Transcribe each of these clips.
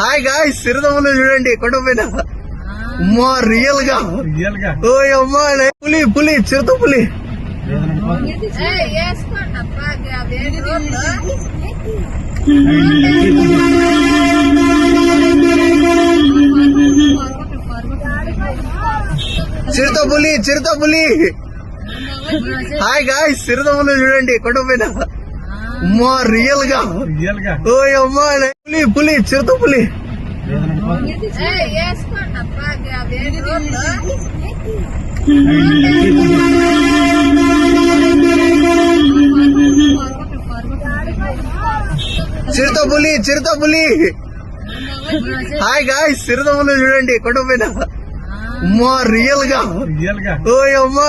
Hi guy సిరదమ్ములు చూడండి కొండ పైన అమ్మా రియల్గా. ఓయ్ ఓ అమ్మా పులి పులి చిరుత పులి. చిరుత పులి చిరుత పులి. హాయ్ గాయ్ సిరదమ్ములు చూడండి కొండ పైన అమ్మా రియల్గా? రియల్గా. ఓ అమ్మా పులి పులి చిరుత పులి. చిరుత పులి చిరుత పులి. హాయ్ గాయ్ చిరుత పులి చూడండి కొండపైన అమ్మా రియల్గా? రియల్గా. ఓ అమ్మా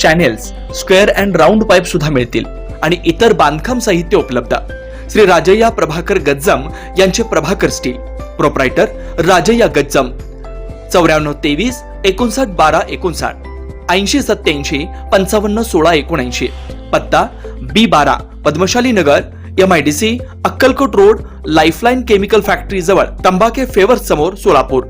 channels square and round pipe सुद्धा मिळतील. आणि इतर बांधकाम साहित्य उपलब्ध. श्री राजय्या प्रभाकर गज्जम यांचे प्रभाकर स्टील प्रोप्रायटर राजय्या गज्जम. चौऱ्याण्णव तेवीस एकोणसाठ बारा एकोणसाठ. ऐंशी सत्याऐंशी पंचावन्न सोळा एकोणऐंशी. पत्ता बी बारा Padmashali Nagar M I D C Akkalkot road Lifeline chemical factory जवळ तंबाखे फेवर्स समोर सोलापूर.